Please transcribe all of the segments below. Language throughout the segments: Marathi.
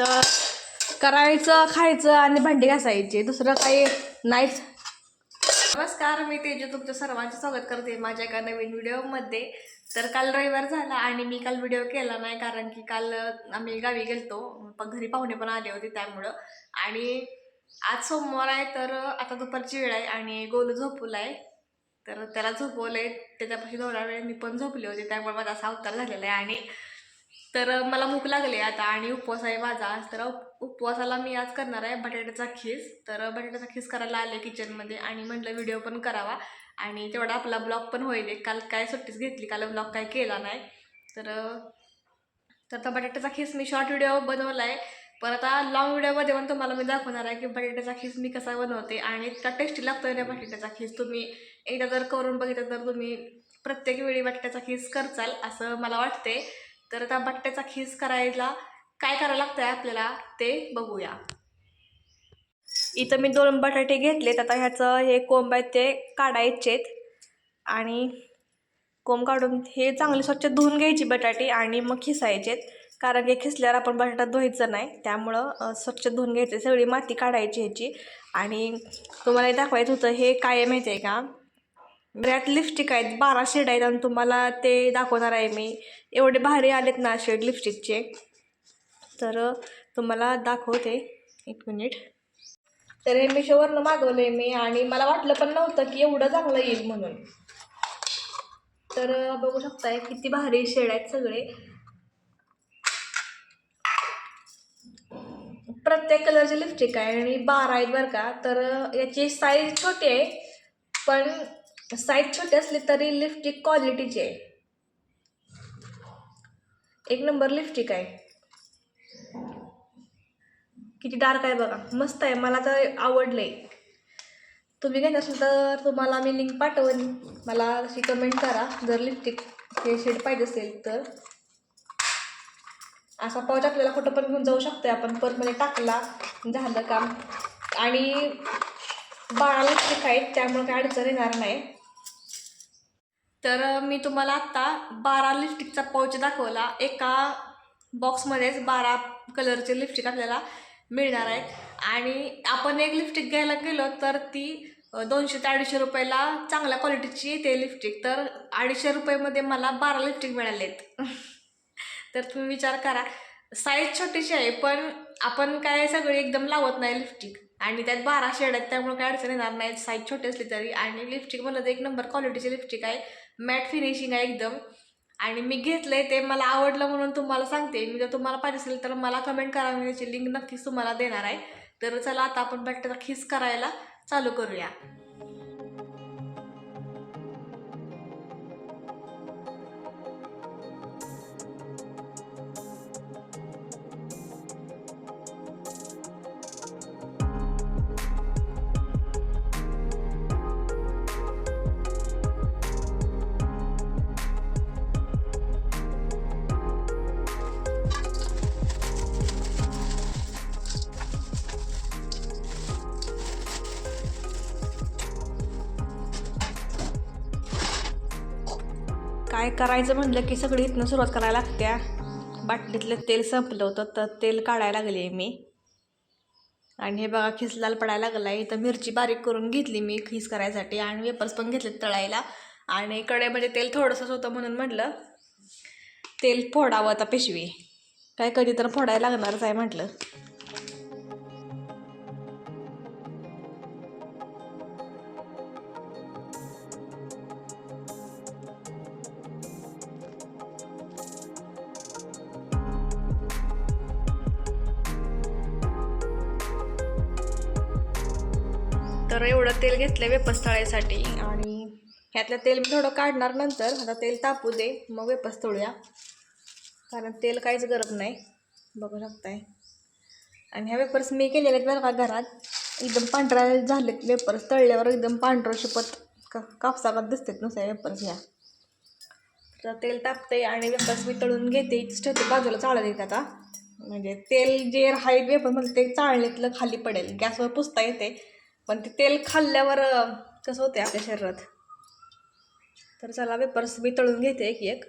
तर करायचं खायचं आणि भांडी घासायची. दुसरं काही नाहीच. नमस्कार मी तेजू. तुमच्या सर्वांचे स्वागत करते माझ्या एका नवीन व्हिडिओमध्ये. तर काल रविवार झाला आणि मी काल व्हिडिओ केला नाही कारण की काल आम्ही गावी गेलतो. पण घरी पाहुणे पण आले होते त्यामुळं. आणि आज सोमवार आहे तर आता दुपारची वेळ आहे आणि गोलू झोपला आहे तर त्याला झोपवलं आहे त्याच्यापाशी दोन वेळ मी पण झोपले होते त्यामुळे माझा असा अवतार झालेला आहे. आणि तर मला भूक लागली आता आणि उपवास आहे माझा. आज तर उपवासाला मी आज करणार आहे बटाट्याचा खीस. तर बटाट्याचा खीस करायला आले किचनमध्ये आणि म्हटलं व्हिडिओ पण करावा. आणि तेवढा आपला ब्लॉग पण होईल. काल काय सुट्टीच घेतली काल ब्लॉग काय केला नाही. तर तर आता बटाट्याचा खीस मी शॉर्ट व्हिडिओ बनवला आहे पण आता लॉंग व्हिडिओमध्ये पण तुम्हाला मी दाखवणार आहे की बटाट्याचा खीस मी कसा बनवते आणि इतका टेस्टी लागतो ना बटाट्याचा खीस. तुम्ही एकदा जर करून बघितलं तर तुम्ही प्रत्येक वेळी बटाट्याचा खीस करचाल असं मला वाटते तर आता बट्ट्याचा खीस करायला काय करायला आहे आपल्याला ते बघूया. इथं मी दोन बटाटे घेतलेत आता ह्याचं हे कोंब आहेत ते काढायचेत. आणि कोंब काढून हे चांगले स्वच्छ धुवून घ्यायची बटाटे आणि मग खिसायचेत. कारण की खिसल्यावर आपण बटाटा धुवायचं नाही त्यामुळं स्वच्छ धुवून घ्यायचे सगळी माती काढायची ह्याची. आणि तुम्हाला दाखवायचं होतं हे काय माहिती आहे का? यात लिपस्टिक आहेत बारा शेड आहेत आणि तुम्हाला ते दाखवणार आहे मी. एवढे भारी आलेत ना शेड लिपस्टिकचे तर तुम्हाला दाखवते एक मिनिट तर हे मिशोवरनं आहे मी आणि मला वाटलं पण नव्हतं की एवढं चांगलं येईल म्हणून. तर बघू शकताय किती भारी शेड आहेत सगळे. प्रत्येक कलरचे लिपस्टिक आहे आणि बारा आहेत बरं का. तर याची साईज छोटी आहे पण साईज छोटी असली तरी लिपस्टिक क्वालिटीची आहे. एक नंबर लिपस्टिक आहे. किती डार्क आहे बघा. मस्त आहे. मला तर आवडलं आहे तुम्ही घेत असाल तर तुम्हाला मी लिंक पाठवेन. मला अशी कमेंट करा. जर लिपस्टिक हे शेड पाहिजे असेल तर. असा पाऊच आपल्याला कुठं पण घेऊन जाऊ शकतो आपण परतमध्ये टाकला झालं काम. आणि बाळा लिपस्टिक आहेत. त्यामुळे काय अडचण येणार नाही. तर मी तुम्हाला आत्ता बारा लिपस्टिकचा पाऊच दाखवला. एका बॉक्समध्येच बारा कलरचे लिपस्टिक आपल्याला मिळणार आहेत. आणि आपण एक लिपस्टिक घ्यायला गेलो तर ती दोनशे ते अडीचशे रुपयाला चांगल्या क्वालिटीची येते लिपस्टिक तर अडीचशे रुपयामध्ये मला बारा लिपस्टिक मिळाले आहेत. तर तुम्ही विचार करा. साईज छोटीशी आहे पण आपण काय सगळी एकदम लावत नाही लिपस्टिक आणि त्यात बारा शेड आहेत त्यामुळे काय अडचण येणार नाही. साईज छोटी असली तरी. आणि लिपस्टिक म्हणलं तर एक नंबर क्वालिटीची लिपस्टिक आहे. मॅट फिनिशिंग आहे एकदम. आणि मी घेतलं आहे ते मला आवडलं म्हणून तुम्हाला सांगते. मी जर तुम्हाला पाहिजे असेल तर मला कमेंट करा. मी त्याची लिंक नक्कीच तुम्हाला देणार आहे. तर चला आता आपण बटाटा खिस करायला. चालू करूया. काय करायचं म्हटलं की सगळी इथनं सुरुवात करायला लागत्या बाटलीतलं तेल संपलं होतं तर तेल काढायला लागले मी. आणि हे बघा खिस लाल पडायला लागला आहे इथं मिरची बारीक करून घेतली मी खिस करायसाठी आणि वेपर्स पण घेतले तळायला. आणि कढईमध्ये म्हणजे तेल थोडंसंच होतं म्हणून म्हटलं तेल फोडावं आता पिशवी. काय कधी तर फोडायला लागणारच आहे म्हटलं. तर एवढं तेल घेतलं वेपस तळायसाठी आणि ह्यातलं तेल मी थोडं काढणार नंतर. आता तेल तापू दे. मग वेपस तळूया कारण तेल काहीच गरम नाही. बघू शकताय. आणि ह्या वेपर्स मी केलेले आहेत बरं का घरात. एकदम पांढऱ्या झालेत वेपर्स. तळल्यावर एकदम पांढरं शिपत का कापसाकात दिसतात नुसत्या वेपर्स ह्या. तर तेल तापते आणि वेपर्स मी तळून घेते. ठेवते. बाजूला चाळत येत आता. म्हणजे तेल जे राहील वेपर म्हणजे ते चाळणीतलं खाली पडेल. गॅसवर पुसता येते. पण ते तेल खाल्ल्यावर कसं होते आपल्या शरीरात? तर चला वेपर्स मी तळून घेते एक एक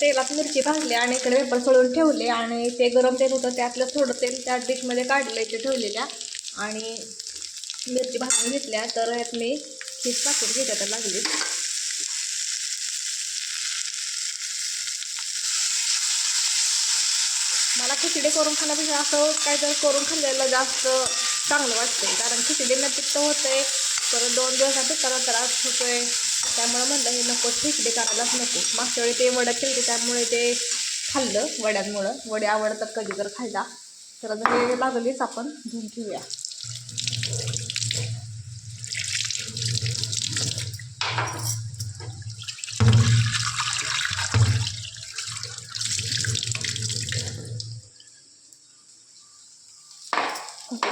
तेलात मिरची भाजली आणि इकडे वेपर सोडून ठेवले आणि ते गरम तेल होतं त्यातलं थोडं तेल त्या डिशमध्ये काढलं ते ठेवलेल्या. आणि मिरची भाजून घेतल्या. तर यात मी चीज पाकून घेते लागली. मला खिचडी करून खाण्यापेक्षा असं काहीतरी करून खाल्लेलं जास्त चांगलं वाटतं कारण खिचडी न पित्त होतंय परत दोन दिवसात पित्ताला त्रास होतोय. त्यामुळं म्हणलं हे नको खिचडी करायलाच नको. मागच्या वेळी ते वड्या केली त्यामुळे ते खाल्लं वड्यांमुळं. वडे आवडतात कधी जर खायला. तर हे लागलीच आपण घेऊन ठेवूया.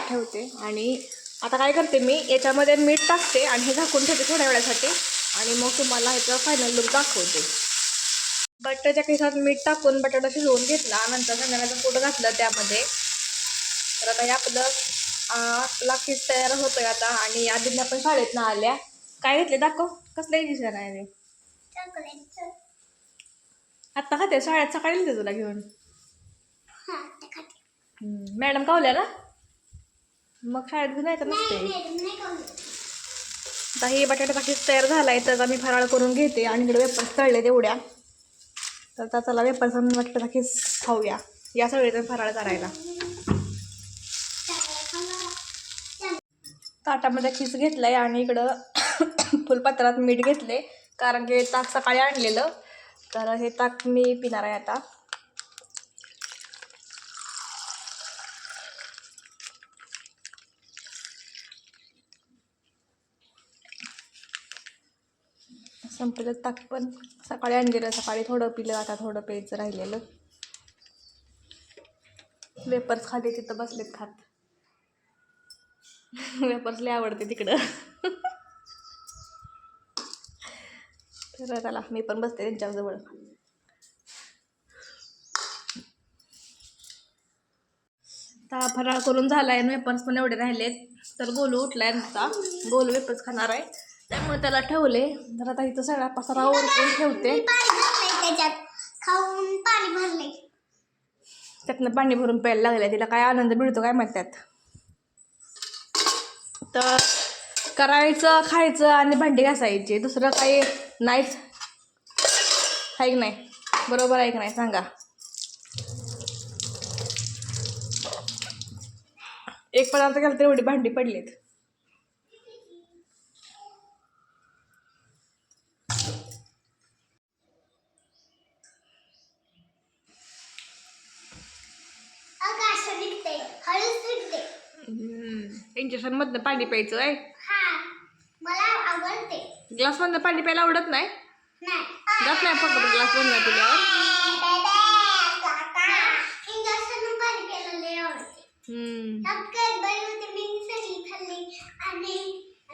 ठेवते. आणि आता काय करते मी याच्यामध्ये मीठ टाकते आणि हे झाकून ठेवते थोड्या वेळासाठी. आणि मग तुम्हाला ह्याचा फायनल लुक दाखवते. बटाट्याच्या खिशात मीठ टाकून बटाटा शिजवून घेतला. नंतर संध्याकाळचं पोट घातलं त्यामध्ये. तर आता हे आपलं आपला खीस तयार होतोय आता. आणि आधी आपण शाळेत ना आल्या. काय घेतले दाखव. कसलं डिसिजन आहे? ते आत्ता खाते. शाळेत सकाळी येते तुला घेऊन. मॅडम कावल्या ना? मग शाळेत घेऊन यायचं नसते आता हे बटाटा खीस तयार झाला आहे त्याचा मी फराळ करून घेते आणि इकडे वेपर्स तळले तेवढ्या तर त्याचा चला वेपर्स आणि बटाटा खीस खाऊया. या सगळीजण फराळ करायला. ताटामध्ये खीस आहे आणि इकडं फुलपात्रात मीठ घेतले कारण की ताक सकाळी आणलेलं. तर हे ताक मी पिणार आहे आता. संपलं ताक पण. सकाळी आणलेलं सकाळी थोडं पिलं आता थोडं प्यायचं राहिलेलं. वेपर्स खाते तिथं बसलेत खात. वेपर्स लय आवडते तिकडं. तर चला मी पण बसते त्यांच्याजवळ. आता फराळ करून झाला आणि वेपर्स पण एवढे राहिलेत. तर गोलू उठलाय नुसता. गोलू वेपर्स खाणार आहे. त्यामुळे त्याला ठेवले. तर आता इथं सगळा पसारा ओरकून ठेवते. त्याच्यात. खाऊन पाणी भरले त्यातनं पाणी भरून प्यायला लागले तिला काय आनंद मिळतो काय म्हणतात तर करायचं खायचं आणि भांडी घासायची. दुसरं काही नाहीच. आहे की नाही? बरोबर आहे की नाही? सांगा. एक पदार्थ केला तर एवढी भांडी पडलीत. निघते इंजेक्शनमधनं पाणी प्यायचं आहे? हा मला आवडते ग्लासमधनं पाणी प्यायला आवडत नाही? जात नाही फक्त पिल्यावर इंजेक्शन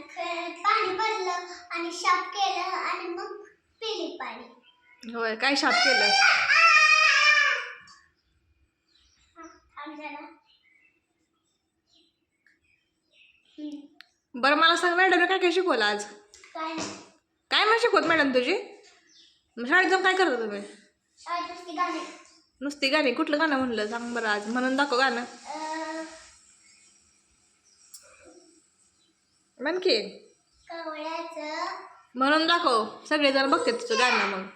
ख- पाणी भरलं आणि शाप केलं आणि मग पिली पाणी. होय काय शाप केलं हा, थांब जरा. हम्म, बरं मला सांग मॅडम काय काय शिकवलं आज? काय मग शिकवत मॅडम तुझी? मग शाळेत जाऊन काय करता तुम्ही? नुसती गाणी. नुसती गाणी? कुठलं गाणं म्हणलं? सांग बरं आज. म्हणून दाखव गाणं. अं, म्हण की. कवळ्याचं. म्हणून दाखव. सगळेजण बघते तुझं गाणं मग.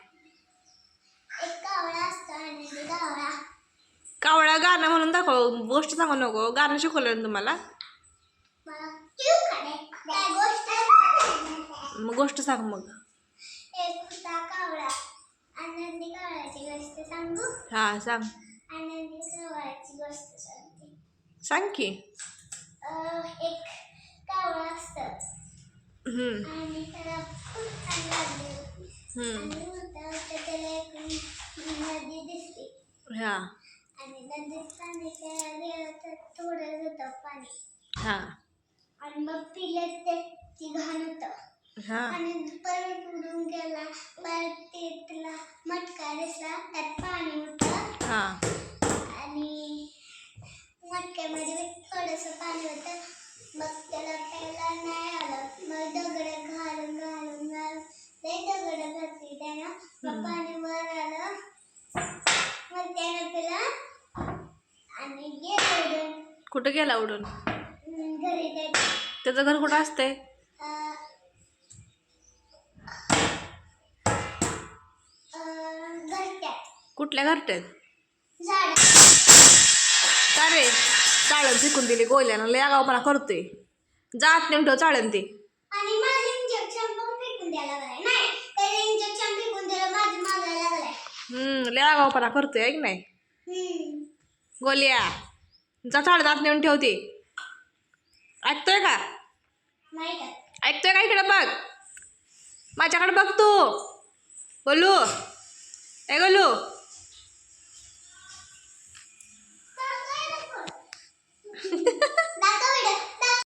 कावळा गाणं म्हणून दाखव. गोष्ट सांगू नको. गाणं शिकवलं ना तुम्हाला मला क्यू काढे काय गोष्ट मग गोष्ट सांग मग. एक होता कावळा आनंदी कावळ्याची गोष्ट सांगू हा सांग. सांग की. एक कावळा असतं आणि त्याला खूप छान लागली त्याला एक नदी दिसली हा आणि नदीत पाणी थोडं होतं पाणी. हा. आणि मग पिले ते घाण होत आणि परत उडून गेला परत मटका दिसला त्यात पाणी होत. आणि मटक्यामध्ये थोडस पाणी होत. मग त्याला प्यायला नाही आलं. मग दगड घालून घालून घालून लय दगड घातली त्यानं. मग पाणी वर आलं. मग त्यानं त्याला आणि गेला उडून. कुठं गेला उडून? त्याचं घर कुठं असतंय? कुठल्या घरट्यात? का रे? चाळण फेकून दिली गोल्यानं. लय आगावपणा करतोय. जात नेऊन ठेव चाळण ती. आणि माझं इंजेक्शन पण फेकून द्यायला लागलाय. नाही त्याने इंजेक्शन फेकून दिलं माझं मागायला लागलाय. हम्म लय आगावपणा करतोय ऐक नाही हम्म. गोल्या जा चाळण आत नेऊन ठेवते ऐकतोय का? ऐकतोय का इकडे बघ? माझ्याकडे बघ तू. बोलू ना पण.